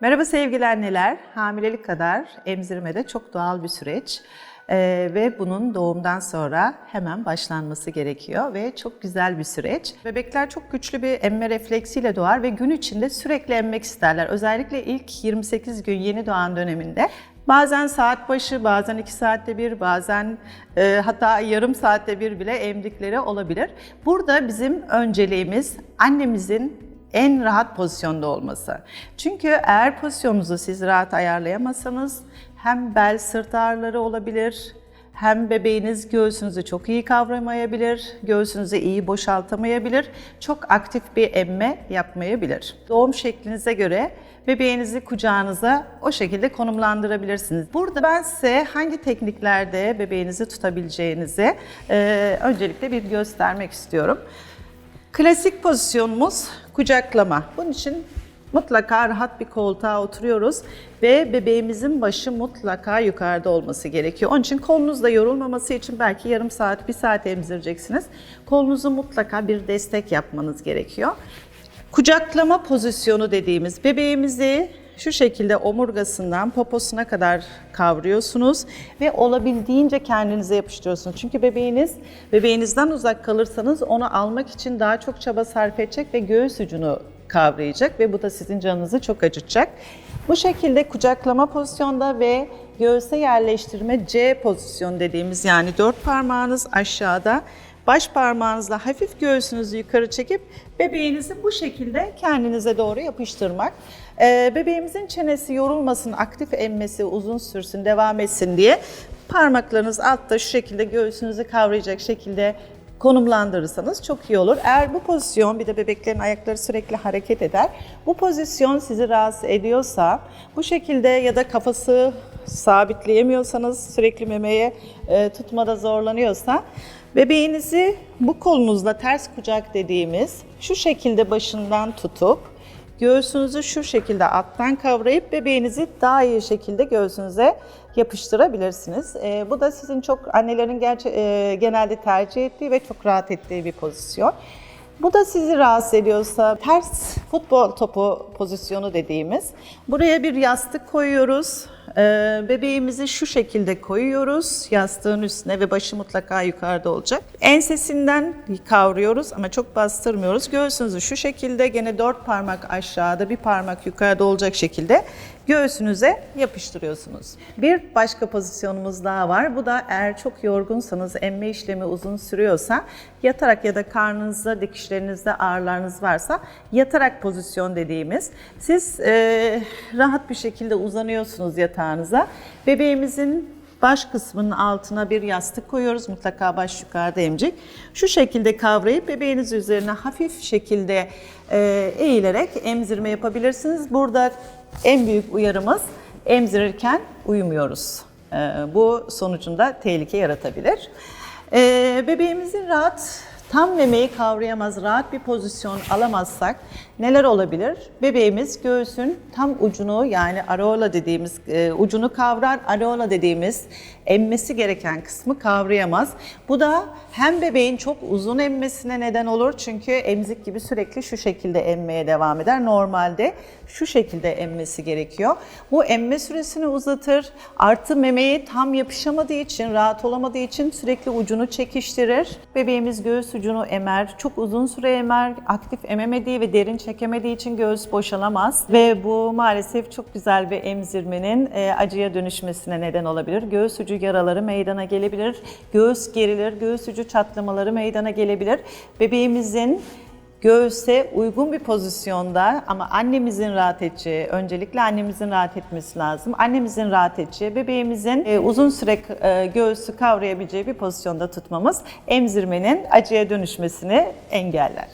Merhaba sevgili anneler. Hamilelik kadar emzirme de çok doğal bir süreç. Ee, ve bunun doğumdan sonra hemen başlanması gerekiyor ve çok güzel bir süreç. Bebekler çok güçlü bir emme refleksiyle doğar ve gün içinde sürekli emmek isterler. Özellikle ilk 28 gün yeni doğan döneminde Bazen saat başı, bazen iki saatte bir, bazen e, hatta yarım saatte bir bile emdikleri olabilir. Burada bizim önceliğimiz annemizin en rahat pozisyonda olması. Çünkü eğer pozisyonunuzu siz rahat ayarlayamazsanız hem bel sırt ağrıları olabilir, hem bebeğiniz göğsünüzü çok iyi kavramayabilir, göğsünüzü iyi boşaltamayabilir, çok aktif bir emme yapmayabilir. Doğum şeklinize göre bebeğinizi kucağınıza o şekilde konumlandırabilirsiniz. Burada ben size hangi tekniklerde bebeğinizi tutabileceğinizi e, öncelikle bir göstermek istiyorum. Klasik pozisyonumuz kucaklama. Bunun için mutlaka rahat bir koltuğa oturuyoruz ve bebeğimizin başı mutlaka yukarıda olması gerekiyor. Onun için kolunuz da yorulmaması için belki yarım saat, bir saat emzireceksiniz. Kolunuzu mutlaka bir destek yapmanız gerekiyor. Kucaklama pozisyonu dediğimiz bebeğimizi şu şekilde omurgasından poposuna kadar kavruyorsunuz ve olabildiğince kendinize yapıştırıyorsunuz. Çünkü bebeğiniz bebeğinizden uzak kalırsanız onu almak için daha çok çaba sarf edecek ve göğüs ucunu kavrayacak ve bu da sizin canınızı çok acıtacak. Bu şekilde kucaklama pozisyonda ve göğüse yerleştirme C pozisyon dediğimiz yani dört parmağınız aşağıda baş parmağınızla hafif göğsünüzü yukarı çekip bebeğinizi bu şekilde kendinize doğru yapıştırmak. Ee, bebeğimizin çenesi yorulmasın, aktif emmesi uzun sürsün, devam etsin diye parmaklarınız altta şu şekilde göğsünüzü kavrayacak şekilde konumlandırırsanız çok iyi olur. Eğer bu pozisyon, bir de bebeklerin ayakları sürekli hareket eder, bu pozisyon sizi rahatsız ediyorsa, bu şekilde ya da kafası sabitleyemiyorsanız, sürekli memeye e, tutmada zorlanıyorsa, bebeğinizi bu kolunuzla ters kucak dediğimiz şu şekilde başından tutup, göğsünüzü şu şekilde alttan kavrayıp bebeğinizi daha iyi şekilde göğsünüze yapıştırabilirsiniz. Ee, bu da sizin çok annelerin gerçi, e, genelde tercih ettiği ve çok rahat ettiği bir pozisyon. Bu da sizi rahatsız ediyorsa ters futbol topu pozisyonu dediğimiz. Buraya bir yastık koyuyoruz. Ee, bebeğimizi şu şekilde koyuyoruz yastığın üstüne ve başı mutlaka yukarıda olacak. Ensesinden kavruyoruz ama çok bastırmıyoruz. Göğsünüzü şu şekilde gene dört parmak aşağıda bir parmak yukarıda olacak şekilde göğsünüze yapıştırıyorsunuz. Bir başka pozisyonumuz daha var. Bu da eğer çok yorgunsanız, emme işlemi uzun sürüyorsa yatarak ya da karnınızda, dikişlerinizde ağrılarınız varsa yatarak pozisyon dediğimiz. Siz e, rahat bir şekilde uzanıyorsunuz yatağınıza. Bebeğimizin baş kısmının altına bir yastık koyuyoruz. Mutlaka baş yukarıda emecek. Şu şekilde kavrayıp bebeğiniz üzerine hafif şekilde e, eğilerek emzirme yapabilirsiniz. Burada en büyük uyarımız emzirirken uyumuyoruz. E, bu sonucunda tehlike yaratabilir. E, bebeğimizin rahat tam memeyi kavrayamaz, rahat bir pozisyon alamazsak neler olabilir? Bebeğimiz göğsün tam ucunu yani areola dediğimiz e, ucunu kavrar, areola dediğimiz emmesi gereken kısmı kavrayamaz. Bu da hem bebeğin çok uzun emmesine neden olur çünkü emzik gibi sürekli şu şekilde emmeye devam eder. Normalde şu şekilde emmesi gerekiyor. Bu emme süresini uzatır. Artı memeyi tam yapışamadığı için, rahat olamadığı için sürekli ucunu çekiştirir. Bebeğimiz göğüs ucunu emer, çok uzun süre emer, aktif ememediği ve derin çekemediği için göğüs boşalamaz ve bu maalesef çok güzel bir emzirmenin e, acıya dönüşmesine neden olabilir. Göğüs ucu yaraları meydana gelebilir, göğüs gerilir, göğüs ucu çatlamaları meydana gelebilir. Bebeğimizin göğüse uygun bir pozisyonda ama annemizin rahat edeceği, öncelikle annemizin rahat etmesi lazım. Annemizin rahat edeceği, bebeğimizin e, uzun süre e, göğüsü kavrayabileceği bir pozisyonda tutmamız emzirmenin acıya dönüşmesini engeller.